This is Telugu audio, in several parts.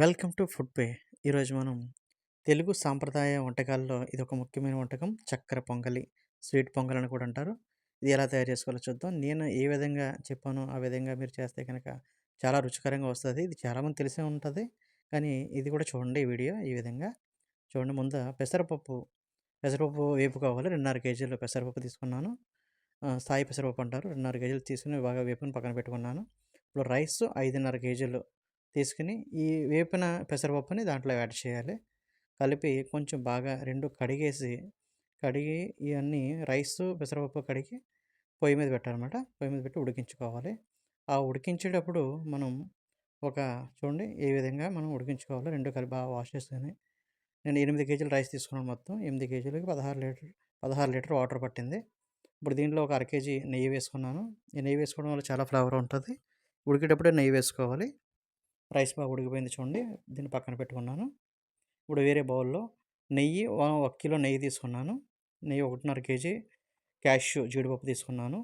Welcome to food pay. ఈరోజు మనం తెలుగు సాంప్రదాయ వంటకాల్లో ఇది ఒక ముఖ్యమైన వంటకం చక్కెర పొంగలి స్వీట్ పొంగల్ అని కూడా అంటారు. ఇది ఎలా తయారు చేసుకోవాలో చూద్దాం. నేను ఏ విధంగా చెప్పానో ఆ విధంగా మీరు చేస్తే కనుక చాలా రుచికరంగా వస్తుంది. ఇది చాలామంది తెలిసే ఉంటుంది. కానీ ఇది కూడా చూడండి ఈ వీడియో ఈ విధంగా. చూడండి ముందు పెసరపప్పు పెసరపప్పు వేపుకోవాలి రెండున్నర కేజీలు పెసరపప్పు తీసుకున్నాను. సాయి పెసరపప్పు అంటారు. రెండున్నర కేజీలు తీసుకుని బాగా వేపుని పక్కన పెట్టుకున్నాను. ఇప్పుడు రైస్ ఐదున్నర కేజీలు తీసుకుని ఈ వేపిన పెసరపప్పుని దాంట్లో యాడ్ చేయాలి. కలిపి కొంచెం బాగా రెండు కడిగేసి కడిగి ఇవన్నీ రైస్ పెసరపప్పు కడిగి పొయ్యి మీద పెట్టాలన్నమాట. పొయ్యి మీద పెట్టి ఉడికించుకోవాలి. ఆ ఉడికించేటప్పుడు మనం ఒక చూడండి ఏ విధంగా మనం ఉడికించుకోవాలి రెండు కలిపి బాగా వాష్ చేసుకొని నేను ఎనిమిది కేజీలు రైస్ తీసుకున్నాను మొత్తం. ఎనిమిది కేజీలకి పదహారు లీటర్ పదహారు లీటర్ వాటర్ పట్టింది. ఇప్పుడు దీంట్లో ఒక అర కేజీ నెయ్యి వేసుకున్నాను. ఈ నెయ్యి వేసుకోవడం వల్ల చాలా ఫ్లేవర్ ఉంటుంది. ఉడికేటప్పుడే నెయ్యి వేసుకోవాలి. రైస్ బాగా ఉడికిపోయింది చూడండి. దీన్ని పక్కన పెట్టుకున్నాను. ఇప్పుడు వేరే బౌల్లో నెయ్యి ఒక కిలో నెయ్యి తీసుకున్నాను. నెయ్యి ఒకటిన్నర కేజీ క్యాష్యూ జీడిపప్పు తీసుకున్నాను.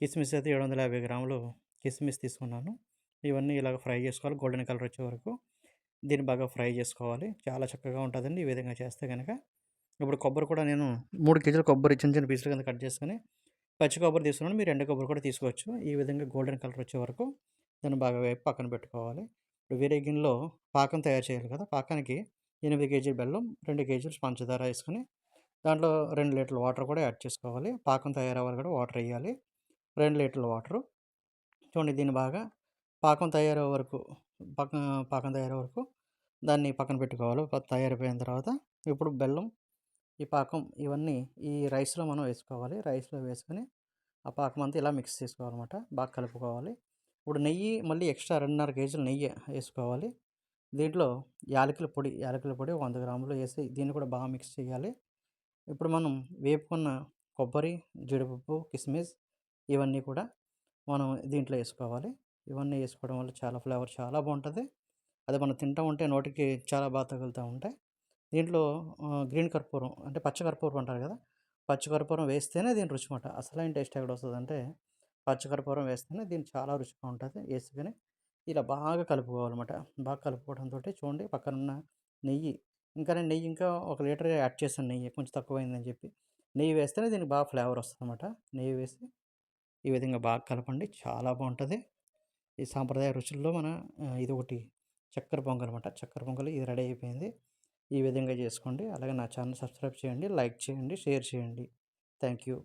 కిస్మిస్ అయితే ఏడు వందల యాభై గ్రాములు కిస్మిస్ తీసుకున్నాను. ఇవన్నీ ఇలాగ ఫ్రై చేసుకోవాలి. గోల్డెన్ కలర్ వచ్చే వరకు దీన్ని బాగా ఫ్రై చేసుకోవాలి. చాలా చక్కగా ఉంటుందండి ఈ విధంగా చేస్తే కనుక ఇప్పుడు కొబ్బరి కూడా నేను మూడు కేజీల కొబ్బరి చిన్న చిన్న పీసులు కింద కట్ చేసుకుని పచ్చి కొబ్బరి తీసుకున్నాను. మీరు ఎండ కొబ్బరి కూడా తీసుకోవచ్చు. ఈ విధంగా గోల్డెన్ కలర్ వచ్చే వరకు దాన్ని బాగా వేపు పక్కన పెట్టుకోవాలి. ఇప్పుడు వేరే గిన్నెలో పాకం తయారు చేయాలి కదా! పాకానికి ఎనిమిది కేజీల బెల్లం రెండు కేజీలు పంచదార వేసుకొని దాంట్లో రెండు లీటర్ల వాటర్ కూడా యాడ్ చేసుకోవాలి. పాకం తయారవ్వాలి కూడా వాటర్ వేయాలి. రెండు లీటర్ల వాటరు. చూడండి దీన్ని బాగా పాకం తయారయ్యే వరకు పక్క పాకం తయారయ్యే వరకు దాన్ని పక్కన పెట్టుకోవాలి. తయారైపోయిన తర్వాత ఇప్పుడు బెల్లం ఈ పాకం ఇవన్నీ ఈ రైస్లో మనం వేసుకోవాలి. రైస్లో వేసుకొని ఆ పాకం అంతా ఇలా మిక్స్ చేసుకోవాలన్నమాట. బాగా కలుపుకోవాలి. ఇప్పుడు నెయ్యి మళ్ళీ ఎక్స్ట్రా రెండున్నర కేజీలు నెయ్యి వేసుకోవాలి. దీంట్లో యాలకుల పొడి యాలకుల పొడి వంద గ్రాములు వేసి దీన్ని కూడా బాగా మిక్స్ చేయాలి. ఇప్పుడు మనం వేపుకున్న కొబ్బరి జీడిపప్పు కిస్మిస్ ఇవన్నీ కూడా మనం దీంట్లో వేసుకోవాలి. ఇవన్నీ వేసుకోవడం వల్ల చాలా ఫ్లేవర్ చాలా బాగుంటుంది. అది మనం తింటూ ఉంటే నోటికి చాలా బాగా తగులుతూ ఉంటాయి. దీంట్లో గ్రీన్ కర్పూరం అంటే పచ్చ కర్పూరం అంటారు కదా? పచ్చ కర్పూరం వేస్తేనే దీని రుచిమాట అసలైన టేస్ట్ ఎక్కడ వస్తుందంటే పచ్చకర్పూరం వేస్తేనే దీన్ని చాలా రుచిగా ఉంటుంది. వేసుకొని ఇలా బాగా కలుపుకోవాలన్నమాట. బాగా కలుపుకోవడంతో చూడండి పక్కన ఉన్న నెయ్యి. ఇంకా నేను నెయ్యి ఇంకా ఒక లీటర్ యాడ్ చేశాను నెయ్యి. కొంచెం తక్కువైందని చెప్పి. నెయ్యి వేస్తేనే దీనికి బాగా ఫ్లేవర్ వస్తుంది అనమాట నెయ్యి వేసి ఈ విధంగా బాగా కలపండి. చాలా బాగుంటుంది. ఈ సాంప్రదాయ రుచుల్లో మన ఇది ఒకటి చక్కెర పొంగల్ అనమాట చక్కెర పొంగల్ ఇది రెడీ అయిపోయింది. ఈ విధంగా చేసుకోండి. అలాగే నా ఛానల్ సబ్స్క్రైబ్ చేయండి. లైక్ చేయండి. షేర్ చేయండి. Thank you